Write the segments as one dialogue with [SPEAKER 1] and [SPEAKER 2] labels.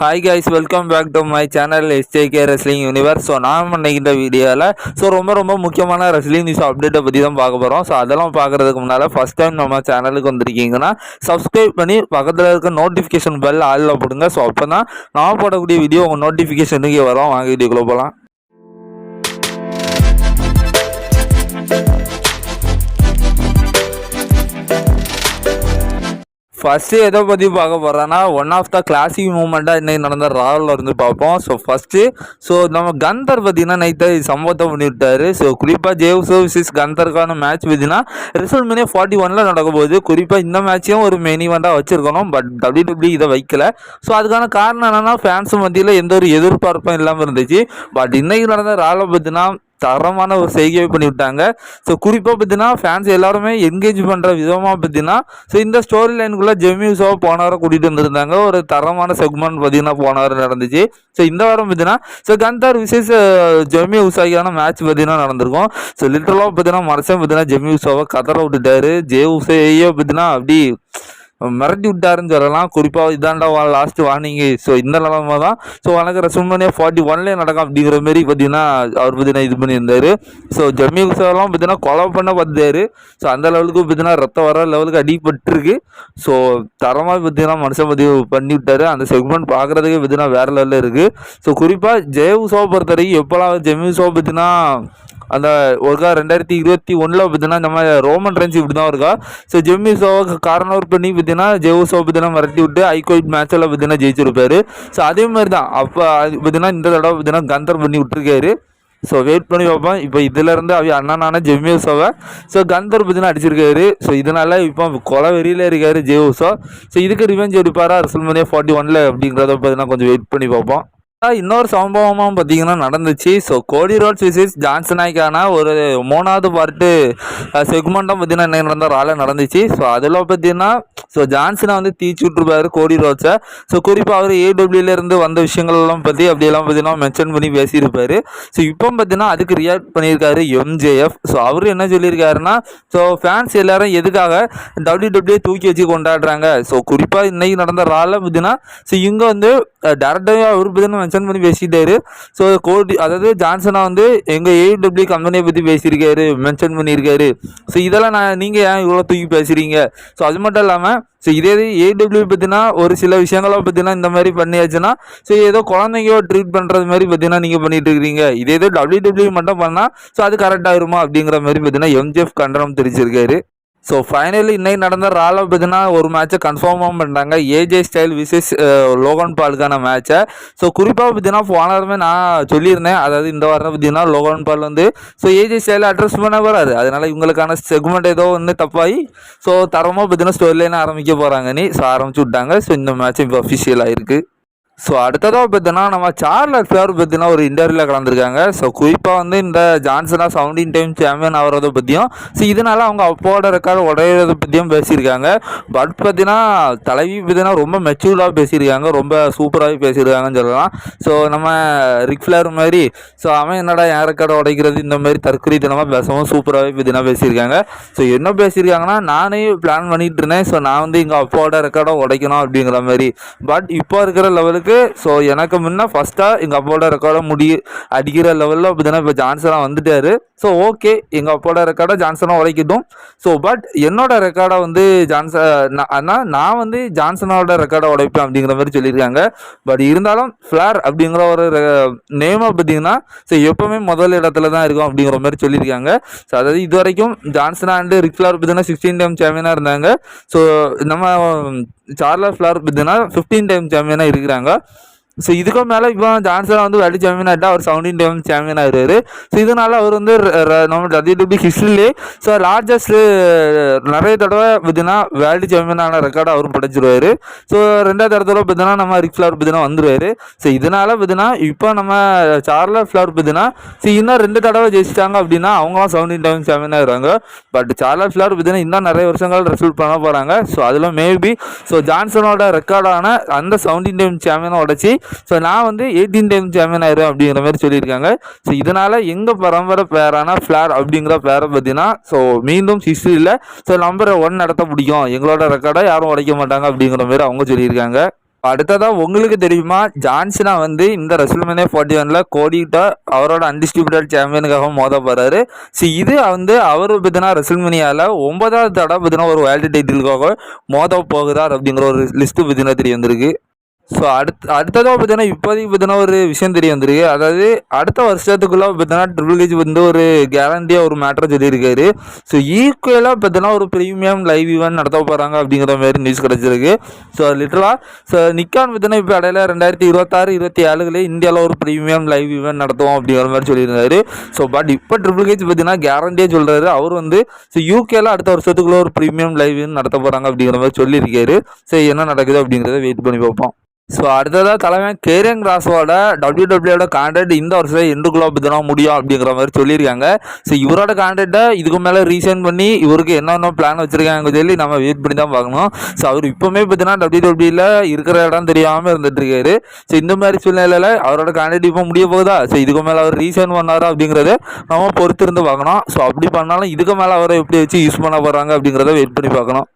[SPEAKER 1] Hi guys welcome back to my channel S J K wrestling universe so நான் இன்னைக்கு இந்த வீடியோவில் so ரொம்ப ரொம்ப முக்கியமான ரெஸ்லிங் நியூஸ் அப்டேட்டை பற்றி தான் பார்க்க போகிறோம் ஸோ அதெல்லாம் பார்க்குறதுக்கு முன்னால் ஃபஸ்ட் டைம் நம்ம சேனலுக்கு வந்திருக்கீங்கன்னா சப்ஸ்கிரைப் பண்ணி பக்கத்தில் இருக்க நோட்டிஃபிகேஷன் பெல் ஆளில் போடுங்க. ஸோ அப்போ தான் நான் போடக்கூடிய வீடியோ உங்கள் நோட்டிஃபிகேஷனுக்கு வரும். வாங்க வீடியோக்குள்ளே போகலாம் ஃபஸ்ட்டு எதை பற்றி பார்க்க போகிறோன்னா ஒன் ஆஃப் த கிளாசிக் மூமெண்ட்டாக இன்றைக்கி நடந்த ராவில் இருந்து பார்ப்போம். ஸோ ஃபஸ்ட்டு ஸோ நம்ம கந்தர் பார்த்தீங்கன்னா நைட்டு சம்பவத்தை பண்ணிவிட்டார் ஸோ குறிப்பாக ஜேவ் சர்வீசஸ் கந்தருக்கான மேட்ச் பார்த்தீங்கன்னா ரிசல்ட் மினே ஃபார்ட்டி ஒனில் நடக்க போகுது. குறிப்பாக இந்த மேட்சையும் ஒரு மெயின் இவெண்ட்டாக வச்சுருக்கணும் பட் டபிள்யூ டபிள்யூ இதை வைக்கல. ஸோ அதுக்கான காரணம் என்னென்னா ஃபேன்ஸ் மத்தியில் எந்த ஒரு எதிர்பார்ப்பும் இல்லாமல் இருந்துச்சு. பட் இன்றைக்கி நடந்த ராவில் பார்த்தீங்கன்னா தரமான ஒரு செய்கையை பண்ணிவிட்டாங்க ஸோ குறிப்பாக பார்த்தீங்கன்னா ஃபேன்ஸ் எல்லாருமே என்கேஜ் பண்ணுற விதமாக பார்த்தீங்கன்னா ஸோ இந்த ஸ்டோரி லைனுக்குள்ளே ஜெமியூஸாக போன வாரம் கூட்டிகிட்டு வந்திருந்தாங்க. ஒரு தரமான செக்மெண்ட் பார்த்தீங்கன்னா போன வாரம் நடந்துச்சு. ஸோ இந்த வாரம் பார்த்தீங்கன்னா ஸோ கந்தார் விசேஷ ஜெமி உசாகியான மேட்ச் பார்த்தீங்கன்னா நடந்திருக்கும். ஸோ லிட்டரலாக பார்த்தீங்கன்னா மனுஷன் பார்த்தீங்கன்னா ஜெமி உசாவை கதற விட்டுட்டாரு. ஜே உசையோ பார்த்தீங்கன்னா அப்படி மிரட்டி விட்டாருன்னு சொல்லலாம். குறிப்பாக இதாண்டா லாஸ்ட் வார்னிங்கு ஸோ இந்த நிலமை தான். ஸோ வணக்கம் ரசூல்மனியா ஃபார்ட்டி ஒன்லேயே நடக்கும் அப்படிங்கிற மாரி பார்த்தீங்கன்னா அவர் பார்த்தீங்கன்னா இது பண்ணியிருந்தார். ஸோ ஜம்மி குசாவெல்லாம் பார்த்தீங்கன்னா கொலை பண்ண பார்த்தாரு ஸோ அந்த லெவலுக்கு பார்த்தீங்கன்னா ரத்தம் வர லெவலுக்கு அடிபட்டுருக்கு. ஸோ தரமாக பார்த்தீங்கன்னா மனுஷன் பற்றி பண்ணி விட்டாரு. அந்த செக்மெண்ட் பார்க்குறதுக்கே பார்த்தீங்கன்னா வேறு லெவலில் இருக்குது ஸோ குறிப்பாக ஜெய உசாவை பொறுத்த வரைக்கும் எப்போல்லாம் ஜெமி உசாவை பார்த்தீங்கன்னா அந்த ஒருக்கா ரெண்டாயிரத்தி இருபத்தி ஒன்றில் பார்த்தீங்கன்னா நம்ம ரோமன் ரன்ஸ் இப்படி தான் இருக்கா ஸோ ஜெம்மி சோவாக்கு கார்னர் பண்ணி பார்த்தீங்கன்னா ஜெவ் சோ பார்த்தீங்கன்னா மிரட்டி விட்டு ஐகோயிட் மேட்சில் பார்த்தீங்கன்னா ஜெயிச்சிருப்பாரு. ஸோ அதே மாதிரி தான் அப்போ பார்த்தீங்கன்னா இந்த தடவை பார்த்தீங்கன்னா கந்தர் பண்ணி விட்டுருக்காரு. ஸோ வெயிட் பண்ணி பார்ப்போம். இப்போ இதுலேருந்து அவ அண்ணனான ஜெம்யூசோவை ஸோ கந்தர் பார்த்தீங்கன்னா அடிச்சிருக்காரு. ஸோ இதனால் இப்போ கொலை வெறியில் இருக்காரு ஜெயோசோ ஸோ இதுக்கு ரிவெஞ்ச் எடுப்பாரா ரிசல்மனியா ஃபார்ட்டி ஒனில் அப்படிங்கிறத பார்த்தீங்கன்னா கொஞ்சம் வெயிட் பண்ணி பார்ப்போம். இன்னொரு சம்பவமும் பார்த்தீங்கன்னா நடந்துச்சு. ஸோ கோடி ரோட்ஸ் விசிஸ் ஜான்சனாய்க்கான ஒரு மூணாவது பார்ட்டு செக்மெண்ட்டும் பார்த்தீங்கன்னா என்ன நடந்த ரால நடந்துச்சு. ஸோ அதில் பார்த்தீங்கன்னா ஸோ ஜான்சனை வந்து தீச்சு விட்டுருப்பாரு கோடி ரோட்ஸை ஸோ குறிப்பாக அவர் ஏடபிள்யூலேருந்து வந்த விஷயங்கள்லாம் பற்றி அப்படியெல்லாம் பார்த்தீங்கன்னா மென்ஷன் பண்ணி பேசியிருப்பாரு. ஸோ இப்போ பார்த்தீங்கன்னா அதுக்கு ரியாக்ட் பண்ணியிருக்காரு எம்ஜேஎஃப் ஸோ அவர் என்ன சொல்லியிருக்காருன்னா ஸோ ஃபேன்ஸ் எல்லாரும் எதுக்காக டபிள்யூ டபிள்யூ தூக்கி வச்சு கொண்டாடுறாங்க? ஸோ குறிப்பாக இன்னைக்கு நடந்த ரால பார்த்தீங்கன்னா ஸோ இங்கே வந்து டேரக்டாக அவர் பார்த்தீங்கன்னா மென்ஷன் பண்ணி பேசிட்டாரு. ஸோ கோடி அதாவது ஜான்சனா வந்து எங்கள் ஏடபிள்யூ கம்பெனியை பற்றி பேசியிருக்காரு மென்ஷன் பண்ணியிருக்காரு. ஸோ இதெல்லாம் நான் நீங்கள் ஏன் இவ்வளோ தூக்கி பேசுகிறீங்க ஸோ அது மட்டும் இல்லாமல் ஸோ இதே இது ஏடபிள்யூ பற்றினா ஒரு சில விஷயங்களை பற்றினா இந்த மாதிரி பண்ணியாச்சுன்னா ஸோ ஏதோ குழந்தைங்க ட்ரீட் பண்ணுறது மாதிரி பார்த்தீங்கன்னா நீங்கள் பண்ணிட்டு இருக்கிறீங்க. இதே இது டபிள்யூ டபிள்யூ மட்டும் பண்ணால் ஸோ அது கரெக்டாகிருமா அப்படிங்கிற மாதிரி பார்த்தீங்கன்னா எம்ஜிஎஃப் கண்டனம் தெரிவிச்சிருக்காரு. ஸோ ஃபைனலி இன்னைக்கு நடந்த ரால பார்த்தீங்கன்னா ஒரு மேட்ச்சை கன்ஃபார்மாக பண்ணிட்டாங்க ஏஜே ஸ்டைல் விசேஷ் லோகன் பாலுக்கான மேட்ச்சை ஸோ குறிப்பாக பார்த்தீங்கன்னா போனாலுமே நான் சொல்லியிருந்தேன். அதாவது இந்த வாரம் பார்த்தீங்கன்னா லோகன் பால் வந்து ஸோ ஏஜே ஸ்டைலில் அட்ரஸ் பண்ண வராது அதனால் இவங்களுக்கான செக்மெண்ட் ஏதோ ஒன்று தப்பாகி ஸோ தரமாக பார்த்தீங்கன்னா ஸ்டோரி லைன் ஆரம்பிக்க போகிறாங்க நீ ஸோ ஆரம்பிச்சு விட்டாங்க. ஸோ இந்த மேட்ச் இப்போ அஃபிஷியலாக இருக்குது ஸோ அடுத்ததாக பார்த்தீங்கன்னா நம்ம சார்லர் ஃபிளவர் பார்த்தீங்கன்னா ஒரு இன்டர்வியூவில் கலந்துருக்காங்க. ஸோ குறிப்பாக வந்து இந்த ஜான்சனாக சவுண்டிங் டைம் சாம்பியன் ஆகிறத பற்றியும் ஸோ இதனால் அவங்க அப்போட ரெக்கார்டு உடையிறத பற்றியும் பேசியிருக்காங்க. பட் பார்த்தீங்கன்னா தலைவி பார்த்தீங்கன்னா ரொம்ப மெச்சூர்டாக பேசியிருக்காங்க. ரொம்ப சூப்பராகவே பேசியிருக்காங்கன்னு சொல்லலாம். ஸோ நம்ம ரிக்ஃப்ளர் மாதிரி ஸோ அவன் என்னடா என் ரெக்கார்டை உடைக்கிறது? இந்த மாதிரி தற்கொலைத்தனமாக பேசவும் சூப்பராகவே பார்த்தீங்கன்னா பேசியிருக்காங்க. ஸோ என்ன பேசியிருக்காங்கன்னா நானே பிளான் பண்ணிகிட்டு இருந்தேன். ஸோ நான் வந்து எங்கள் அப்பாவோட ரெக்கார்டை உடைக்கணும் அப்படிங்கிற மாதிரி. பட் இப்போ இருக்கிற லெவலுக்கு எனக்கு ஸோ எனக்கு முன்னே ஃபஸ்ட்டாக எங்கள் அப்பாவோட ரெக்கார்டை முடி அடிக்கிற லெவலில் பார்த்தீங்கன்னா இப்போ ஜான்சனாக வந்துட்டார். ஸோ ஓகே எங்கள் அப்பாவோட ரெக்கார்டை ஜான்சனாக உழைக்கிட்டும் ஸோ பட் என்னோட ரெக்கார்டை வந்து ஜான்சன் ஆனால் நான் வந்து ஜான்சனோட ரெக்கார்டை உடைப்பேன் அப்படிங்கிற மாதிரி சொல்லியிருக்காங்க. பட் இருந்தாலும் ஃப்ளார் அப்படிங்கிற ஒரு நேமை பார்த்தீங்கன்னா ஸோ எப்போவுமே முதல் இடத்துல தான் இருக்கும் அப்படிங்கிற மாதிரி சொல்லியிருக்காங்க. ஸோ அதாவது இது வரைக்கும் ஜான்சனா அண்டு ரிக்லார் பார்த்தீங்கன்னா சிக்ஸ்டீன் டைம் சாம்பியனாக இருந்தாங்க. ஸோ நம்ம சார்லர் ஃப்ளார் பார்த்தீங்கன்னா ஃபிஃப்டீன் டைம் சாம்பியனாக இருக்கிறாங்க. ஸோ இதுக்கும் மேலே இப்போ ஜான்சன் வந்து வேர்ல்டு சாம்பியன் ஆகிட்டா அவர் செவன்டீன் டைம் சாம்பியன் ஆகிறாரு ஸோ இதனால் அவர் வந்து நம்ம டபிள்யூபி ஹிஸ்ட்ரிலே ஸோ லார்ஜஸ்ட் நிறைய தடவை பார்த்தீங்கன்னா வேர்ல்டு சாம்பியனான ரெக்கார்டை அவரும் படைச்சிருவார். ஸோ ரெண்டாவது இடத்துல பார்த்தீங்கன்னா நம்ம ரிக் ஃப்ளவர் பார்த்தீங்கன்னா வந்துடுவார் ஸோ இதனால் பார்த்தீங்கன்னா இப்போ நம்ம சார்லர் ஃப்ளவர் பார்த்தீங்கன்னா ஸோ இன்னும் ரெண்டு தடவை ஜெயிச்சிட்டாங்க அப்படின்னா அவங்களாம் செவன்டீன் டைம் சாம்பியன் ஆகிறாங்க பட் சார்லர் ஃப்ளவர் பார்த்தீங்கன்னா இன்னும் நிறைய வருஷங்கள் ரெசல்ட் பண்ண போகிறாங்க ஸோ அதில் மேபி ஸோ ஜான்சனோட ரெக்கார்டான அந்த செவன்டீன் டைம் சாம்பியனை உடச்சி ஸோ நான் வந்து எயிட்டீன் டைம் சாம்பியன் ஆயிரும் அப்படிங்கிற மாதிரி சொல்லியிருக்காங்க. ஸோ இதனால் எங்கள் பரம்பரை பேரான ஃப்ளார் அப்படிங்கிற பேரை பார்த்தீங்கன்னா ஸோ மீண்டும் ஹிஸ்ட்ரியில் ஸோ நம்பரை ஒன் நடத்த பிடிக்கும் எங்களோட ரெக்கார்டை யாரும் உடைக்க மாட்டாங்க அப்படிங்கிற மாதிரி அவங்க சொல்லியிருக்காங்க. அடுத்ததாக உங்களுக்கு தெரியுமா ஜான்சனா வந்து இந்த ரெசல்மேனியா ஃபார்ட்டி ஒன்ல கோடிக்கிட்ட அவரோட அன்டிஸ்ட்ரிபியூட்டட் சாம்பியனுக்காக மோத போகிறாரு ஸோ இது வந்து அவர் பார்த்தீங்கன்னா ரெசல்மேனியாவில் ஒன்பதாவது தடவை பார்த்தீங்கன்னா ஒரு வேர்ல்டு டைட்டிலுக்காக மோத போகிறார் அப்படிங்கிற ஒரு லிஸ்ட்டு பார்த்தீங்கன்னா தெரிய வந்திருக்கு. ஸோ அடுத்து அடுத்ததாக பார்த்தீங்கன்னா இப்போதைக்கு பார்த்தீங்கன்னா ஒரு விஷயம் தெரிய வந்திருக்கு. அதாவது அடுத்த வருஷத்துக்குள்ளே பார்த்தீங்கன்னா ட்ரிபிள் ஹெச் வந்து ஒரு கேரண்டியாக ஒரு மேட்டரை சொல்லியிருக்காரு. ஸோ ஈக்குவலாக பார்த்தீங்கன்னா ஒரு ப்ரீமியம் லைவ் ஈவெண்ட் நடத்த போகிறாங்க அப்படிங்கிற மாதிரி நியூஸ் கிடச்சிருக்கு. ஸோ லிட்டலாக ஸோ நிக்கான் பார்த்தீங்கன்னா இப்போ இடையில ரெண்டாயிரத்தி இருபத்தாறு இருபத்தி ஏழுகளே இந்தியாவில் ஒரு ப்ரீமியம் லைவ் ஈவெண்ட் நடத்துவோம் அப்படிங்கிற மாதிரி சொல்லியிருந்தாரு. ஸோ பட் இப்போ ட்ரிபிள் ஹெச் பார்த்தீங்கன்னா கேரண்டியாக சொல்கிறாரு அவர் வந்து ஸோ யூகேல அடுத்த வருஷத்துக்குள்ளே ஒரு ப்ரீமியம் லைவ் நடத்த போகிறாங்க அப்படிங்கிற மாதிரி சொல்லியிருக்காரு. ஸோ என்ன நடக்குது அப்படிங்கிறத வெயிட் பண்ணி பார்ப்போம். ஸோ அடுத்ததாக தலைவன் கேரியன் கிராஸோட டபிள்யூடபிள்யூட கான்ட்ராக்ட் இந்த வருஷம் எண்டுக்குள்ள பார்த்தீங்கன்னா முடியும் அப்படிங்கிற மாதிரி சொல்லியிருக்காங்க. ஸோ இவரோட கான்ட்ராக்டை இதுக்கு மேலே ரீசைன் பண்ணி இவருக்கு என்னென்ன பிளான் வச்சுருக்காங்க சொல்லி நம்ம வெயிட் பண்ணி தான் பார்க்கணும். ஸோ அவர் இப்போவுமே பார்த்தீங்கன்னா டபிள்யூடபிள்யூல இருக்கிற இடம் தெரியாமல் இருந்துட்டுருக்காரு ஸோ இந்த மாதிரி சூழ்நிலையில் அவரோட கான்ட்ராக்ட் இப்போ முடிய போகுதா? ஸோ இதுக்கு மேலே அவர் ரீசைன் பண்ணாரா அப்படிங்கிறத நம்ம பொறுத்திருந்து பார்க்கணும். ஸோ அப்படி பண்ணாலும் இதுக்கு மேலே அவரை எப்படி வச்சு யூஸ் பண்ண போகிறாங்க அப்படிங்கிறத வெயிட் பண்ணி பார்க்கணும்.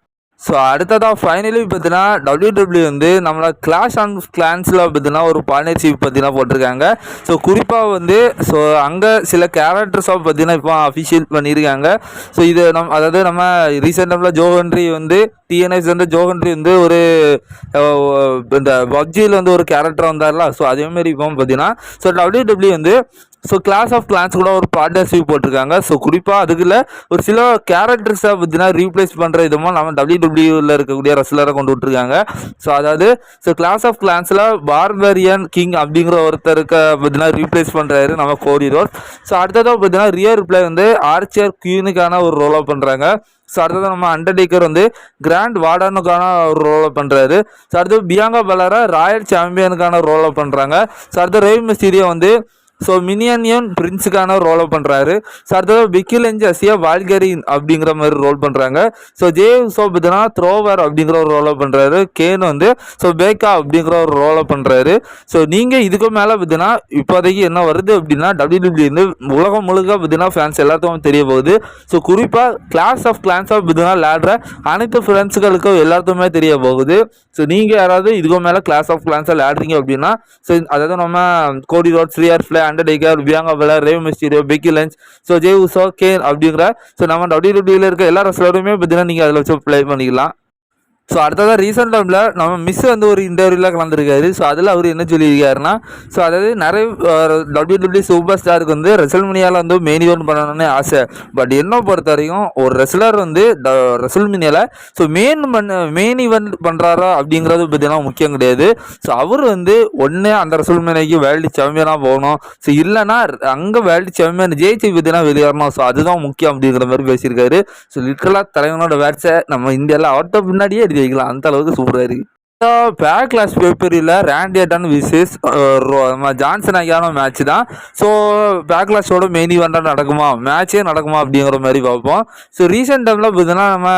[SPEAKER 1] ஸோ அடுத்ததாக ஃபைனலி பார்த்தீங்கன்னா டபிள்யூடபிள்யூ வந்து நம்மளோட கிளாஷ் ஆன் கிளான்ஸில் பார்த்தீங்கன்னா ஒரு பார்ட்னர்ஷிப் பார்த்தீங்கன்னா போட்டிருக்காங்க. ஸோ குறிப்பாக வந்து ஸோ அங்கே சில கேரக்டர்ஸாக பார்த்தீங்கன்னா இப்போ அஃபிஷியல் பண்ணியிருக்காங்க. ஸோ இது நம் அதாவது நம்ம ரீசெண்ட் டைமில் ஜோஹன்ரி வந்து டிஎன்எஸ் வந்து ஜோஹன்ரி வந்து ஒரு இந்த பப்ஜியில் வந்து ஒரு கேரக்டர் வந்தார்ல. ஸோ அதேமாரி இப்போ பார்த்தீங்கன்னா ஸோ டபிள்யூடபிள்யூ வந்து ஸோ கிளாஸ் ஆஃப் கிளான்ஸ் கூட ஒரு பார்ட்னர்ஷிப் போட்டிருக்காங்க. ஸோ குறிப்பாக அதுக்குள்ள ஒரு சில கேரக்டர்ஸை பார்த்தீங்கன்னா ரீப்ளேஸ் பண்ணுற விதமாக நம்ம டபிள்யூ டபிள்யூவில் இருக்கக்கூடிய ரெஸ்லரை கொண்டு விட்டுருக்காங்க. ஸோ அதாவது ஸோ கிளாஸ் ஆஃப் கிளான்ஸில் பார்பரியன் கிங் அப்படிங்கிற ஒருத்தருக்கு பார்த்தீங்கன்னா ரீப்ளேஸ் பண்ணுறாரு நம்ம கோடி ரோட் ஸோ அடுத்ததாக பார்த்தீங்கன்னா ரியர் ரிப்ளை வந்து ஆர்ச்சர் கியூனுக்கான ஒரு ரோலாக பண்ணுறாங்க ஸோ அடுத்தது நம்ம அண்டர்டேக்கர் வந்து கிராண்ட் வார்டனுக்கான ஒரு ரோலை பண்ணுறாரு ஸோ அடுத்தது பியாங்கா பலாரா ராயல் சாம்பியனுக்கான ரோலை பண்ணுறாங்க ஸோ அடுத்து ரேவ் மிஸ்டீரியோ வந்து ஸோ மினியன்யூன் பிரின்ஸுக்கான ரோல் பண்ணுறாரு ஸோ அடுத்தது விக்கில் அசியா வால்கரின் அப்படிங்கிற மாதிரி ரோல் பண்ணுறாங்க ஸோ ஜே ஸோ த்ரோவர் அப்படிங்கிற ஒரு ரோலை பண்ணுறாரு கேன் வந்து ஸோ பேக்கா அப்படிங்கிற ஒரு ரோலை பண்ணுறாரு ஸோ நீங்கள் இதுக்கு மேலே பார்த்தீங்கன்னா இப்போதைக்கு என்ன வருது அப்படின்னா டபிள்யூபிள்யூ வந்து உலகம் முழுக்க பார்த்தீங்கன்னா ஃபேன்ஸ் எல்லாத்துக்கும் தெரிய போகுது. ஸோ குறிப்பாக கிளாஸ் ஆஃப் கிளான்ஸ் ஆஃப் பார்த்தீங்கன்னா விளையாடுற அனைத்து ஃப்ரெண்ட்ஸுகளுக்கும் எல்லாத்துக்குமே தெரிய போகுது. ஸோ நீங்கள் யாராவது இதுக்கு மேலே கிளாஸ் ஆஃப் கிளான்ஸாக விளையாடுறீங்க அப்படின்னா ஸோ அதாவது நம்ம கோடி ரோட் ஸ்ரீஆர் ஃபிளே அண்டர்டேக்கர் பியாங்கா பல Rey Mysterio Becky Lynch so Jey Uso Kane அப்படிங்கிற ஸோ நம்ம டபிள்யூடபிள்யூல இருக்க எல்லா ரெஸ்லருமே பார்த்தீங்கன்னா நீங்கள் அதில் வச்சு ப்ளே பண்ணிக்கலாம். ஸோ அடுத்ததாக ரீசெண்ட் டைமில் நம்ம மிஸ் வந்து ஒரு இன்டர்வியூவில் கலந்துருக்காரு. ஸோ அதில் அவர் என்ன சொல்லியிருக்காருன்னா ஸோ அதாவது நிறைய டபிள்யூ டபிள்யூ சூப்பர் ஸ்டாருக்கு வந்து ரெசல்மினியாவில் வந்து மெயின் ஈவெண்ட் பண்ணணும்னு ஆசை. பட் என்ன பொறுத்த வரைக்கும் ஒரு ரெஸ்லர் வந்து ரெசல்மினியாவில் ஸோ மெயின் பண்ண மெயின் ஈவெண்ட் பண்ணுறாரா அப்படிங்கிறது பார்த்தீங்கன்னா முக்கியம் கிடையாது. ஸோ அவர் வந்து ஒன்று அந்த ரெசல்மினியாக்கு வேர்ல்டு சாம்பியனாக போகணும். ஸோ இல்லைன்னா அங்கே வேர்ல்டு சாம்பியன் ஜெயிச்சு பார்த்தீங்கன்னா வெளியேறணும். ஸோ அதுதான் முக்கியம் அப்படிங்கிற மாதிரி பேசியிருக்காரு. ஸோ லிட்டரலாக தலைவனோட வேட்ஸை நம்ம இந்தியாவில் அவர்கிட்ட பின்னாடியே எடுத்து வைக்கலாம் அந்த அளவுக்கு சூப்பராக இருக்குது பேக் கிளாஸ் பேப்பரியில் ரேண்டியட்டன் விசஸ் நம்ம ஜான்சன் ஐயான மேட்ச் தான். ஸோ பேக் கிளாஸோட மெயின் ஈவெண்ட்டாக நடக்குமா? மேட்சே நடக்குமா அப்படிங்கிற மாதிரி பார்ப்போம். ஸோ ரீசெண்ட் டைமில் பார்த்தீங்கன்னா நம்ம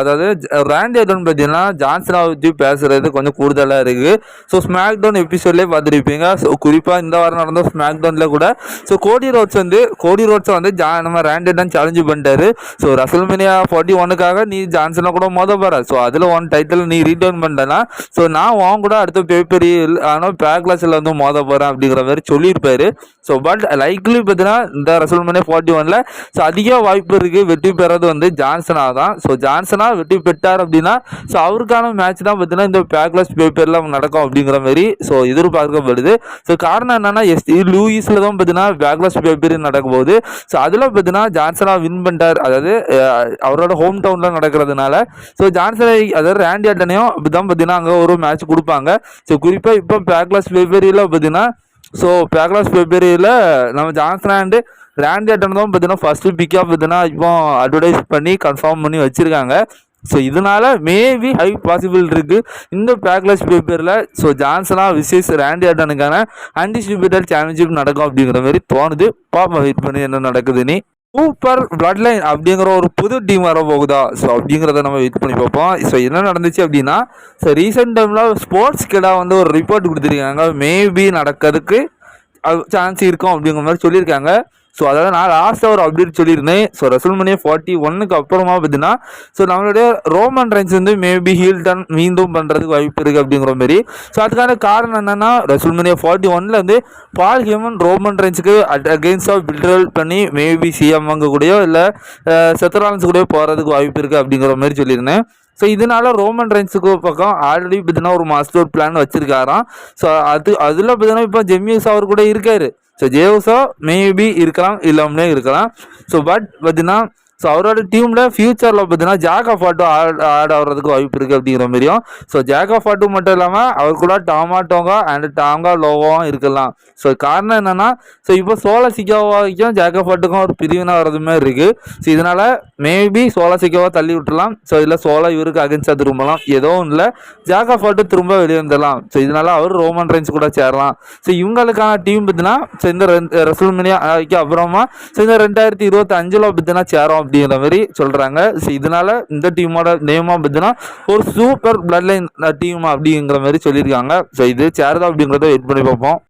[SPEAKER 1] அதாவது அதாவது ரேண்டியட்டன் பார்த்தீங்கன்னா ஜான்சனை பற்றி பேசுகிறது கொஞ்சம் கூடுதலாக இருக்குது ஸோ ஸ்மாக் டவுன் எபிசோட்லேயே பார்த்துருப்பீங்க. ஸோ குறிப்பாக இந்த வாரம் நடந்த ஸ்மாக் டவுனில் கூட ஸோ கோடி ரோட்ஸ் வந்து கோடி ரோட்ஸை வந்து ஜா நம்ம ரேண்டியட்டன் சேலஞ்சு பண்ணிட்டாரு. ஸோ ரசல்மினியா ஃபார்ட்டி ஒனுக்காக நீ ஜான்சனை கூட மோத போகிற ஸோ அதில் ஒன் டைட்டில் நீ ரீட்டர்ன் பண்ணிட்டனா ஸோ நான் உன் கூட அடுத்த பேப்பரி ஆனால் பேக்லாஸில் வந்து மோத போகிறேன் அப்படிங்கிற மாதிரி சொல்லியிருப்பாரு. ஸோ பட் லைக்லி பார்த்தீங்கன்னா இந்த ரசல்மினியா ஃபார்ட்டி ஒனில் ஸோ அதிக வாய்ப்பு இருக்குது வெற்றி பெறது வந்து ஜான்சனாக தான். ஸோ ஜான்சனாக வெற்றி பெற்றார் அப்படின்னா ஸோ அவருக்கான மேட்ச் தான் பார்த்தீங்கன்னா இந்த பேக்லாஸ் பேப்பரில் நடக்கும் அப்படிங்கிற மாதிரி ஸோ எதிர்பார்க்கப்படுது. ஸோ காரணம் என்னென்னா எஸ் லூயிஸில் தான் பார்த்தீங்கன்னா பேக்லாஸ் பேப்பர் நடக்க போகுது ஸோ அதில் பார்த்தீங்கன்னா ஜான்சனா வின் பண்ணிட்டார். அதாவது அவரோட ஹோம் டவுனில் நடக்கிறதுனால ஸோ ஜான்சனை அதாவது ரேண்டி அட்டனையும் இப்படிதான் பார்த்தீங்கன்னா அங்கே ஒரு மேட்ச் கொடுப்பாங்க. ஸோ குறிப்பாக இப்போ பேக்லாஸ் பேப்பரியில் பார்த்தீங்கன்னா ஸோ பேக்லாஸ் பேப்பரியில் நம்ம ஜான்சன் அண்டு ரேண்டி அட்டன் தான் பார்த்தீங்கன்னா ஃபஸ்ட்டு பிக்கப் பார்த்தீங்கன்னா இப்போ அட்வர்டைஸ் பண்ணி கன்ஃபார்ம் பண்ணி வச்சுருக்காங்க. ஸோ இதனால மேபி ஹை பாசிபிள் இருக்குது இந்த பேக்லஸ் பேப்பரில் ஸோ ஜான்சனா விசேஷ் ரேண்டி ஆட்டனுக்கான அன்டிஸ்ட்ரிபியூட்டர் சாம்பியன்ஷிப் நடக்கும் அப்படிங்கிற மாதிரி தோணுது. பாப்பா வெயிட் பண்ணி என்ன நடக்குதுன்னு. சூப்பர் பிளட் லைன் அப்படிங்கிற ஒரு புது டீம் வர போகுதா ஸோ அப்படிங்கிறத நம்ம வெயிட் பண்ணி பார்ப்போம். ஸோ என்ன நடந்துச்சு அப்படின்னா ஸோ ரீசெண்ட் டைமில் ஸ்போர்ட்ஸ் கிடா வந்து ஒரு ரிப்போர்ட் கொடுத்துருக்காங்க. மேபி நடக்கிறதுக்கு சான்ஸ் இருக்கும் அப்படிங்கிற மாதிரி சொல்லியிருக்காங்க. ஸோ அதாவது நான் லாஸ்ட்டாக ஒரு அப்டேட் சொல்லியிருந்தேன். ஸோ ரசல்மனியா ஃபார்ட்டி ஒன்னுக்கு அப்புறமா பார்த்தீங்கன்னா ஸோ நம்மளுடைய ரோமன் ரைன்ஸ் வந்து மேபி ஹீல் டன் மீண்டும் பண்ணுறதுக்கு வாய்ப்பு இருக்குது அப்படிங்கிற மாதிரி. ஸோ அதுக்கான காரணம் என்னென்னா ரசல்மனியா ஃபார்ட்டி ஒனில் வந்து பால் ஹியூமன் ரோமன் ரைன்ஸுக்கு அட் ஆஃப் பில்ட்ரல் பண்ணி மேபி சிஎம் வாங்கக்கூடியோ இல்லை செத்தரான்ஸ் கூடயோ போகிறதுக்கு வாய்ப்பு இருக்குது அப்படிங்கிற மாதிரி சொல்லியிருந்தேன். ஸோ இதனால ரோமன் ரைன்ஸுக்கு பக்கம் ஆல்ரெடி பார்த்தீங்கன்னா ஒரு மாஸ்டர் பிளான் வச்சிருக்காராம். ஸோ அது அதில் பார்த்தீங்கன்னா இப்போ ஜெம்யூஸ் அவர் கூட இருக்காரு. ஸோ ஜேவுஸோ மேபி இருக்கலாம் இல்லாமலே இருக்கலாம். ஸோ பட் பார்த்தீங்கன்னா ஸோ அவரோட டீமில் ஃபியூச்சரில் பார்த்தீங்கன்னா ஜாக் ஆஃப் ஆட்டோ ஆட் ஆட் ஆகிறதுக்கு வாய்ப்பு இருக்குது அப்படிங்கிற மாதிரியும். ஸோ ஜாக் ஆஃப் ஆட்டோ மட்டும் இல்லாமல் அவர் கூட டாமா டோங்கா அண்ட் டாங்கா லோவாவும் இருக்கலாம். ஸோ காரணம் என்னென்னா ஸோ இப்போ சோழ சிக்காவாக்கும் ஜாக் ஆஃப் ஆட்டுக்கும் ஒரு பிரிவினை வர்றது மாதிரி இருக்குது ஸோ இதனால் மேபி சோழ சிக்காவாக தள்ளி விட்டுலாம் ஸோ இல்லை சோழ இவருக்கு அகென்ஸ்டாக திரும்பலாம். ஏதோ இல்லை ஜாக் ஆஃப் ஆட்டு திரும்ப வெளியே வந்துடலாம் ஸோ இதனால் அவர் ரோமன் ரைன்ஸ் கூட சேரலாம். ஸோ இவங்களுக்கான டீம் பார்த்தீங்கன்னா ஸோ இந்த ரெசல்மினியாக்கு அப்புறமா ஸோ இந்த ரெண்டாயிரத்தி இருபத்தஞ்சில் பார்த்தீங்கன்னா சேரும் அப்படிங்கிற மாதிரி சொல்கிறாங்க ஸோ இதனால் இந்த டீமோட நேமாக பார்த்தீங்கன்னா ஒரு சூப்பர் பிளட் லைன் டீம் அப்படிங்கிற மாதிரி சொல்லியிருக்காங்க. ஸோ இது சேருதா அப்படிங்கிறத வெயிட் பண்ணி பார்ப்போம்.